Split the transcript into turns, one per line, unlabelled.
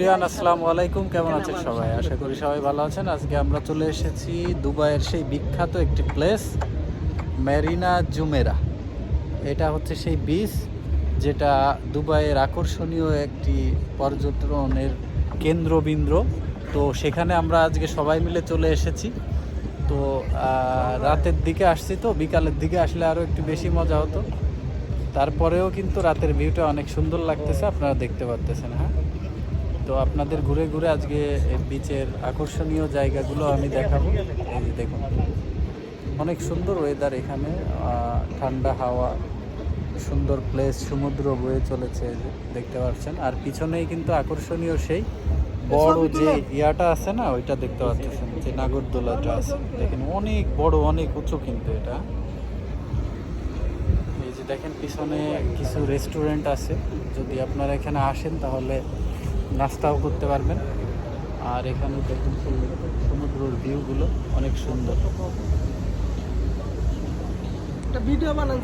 Everyone, আসসালামু আলাইকুম। কেমন আছেন সবাই? আশা করি সবাই ভালো আছেন। আজকে আমরা চলে এসেছি দুবাইয়ের সেই বিখ্যাত একটি প্লেস মেরিনা জুমেরা। এটা হচ্ছে সেই বিচ যেটা দুবাইয়ের আকর্ষণীয় একটি পর্যটনের কেন্দ্রবিন্দু। তো সেখানে আমরা আজকে সবাই মিলে চলে এসেছি। তো রাতের দিকে আসছি তো, বিকালের দিকে আসলে আরও একটু বেশি মজা হতো। তারপরেও কিন্তু রাতের ভিউটা অনেক সুন্দর লাগতেছে, আপনারা দেখতে পারতেছেন হ্যাঁ? তো আপনাদের ঘুরে ঘুরে আজকে বিচের আকর্ষণীয় জায়গাগুলো আমি দেখাবো। এই যে দেখুন অনেক সুন্দর ওয়েদার এখানে। ঠান্ডা হাওয়া সুন্দর প্লেস সমুদ্র বয়ে চলেছে দেখতে পাচ্ছেন। আর পিছনেই কিন্তু আকর্ষণীয় সেই বড় যে ইয়াটা আছে না ওইটা দেখতে পাচ্ছেন যে নাগরদোলাটা আছে। দেখেন অনেক বড় অনেক উঁচু কিন্তু এটা। এই যে দেখেন পিছনে কিছু রেস্টুরেন্ট আছে। যদি আপনারা এখানে আসেন তাহলে নাস্তাও করতে পারবেন। আর এখানে দেখুন সমুদ্রের ভিউগুলো অনেক সুন্দর।
ভিডিও বানান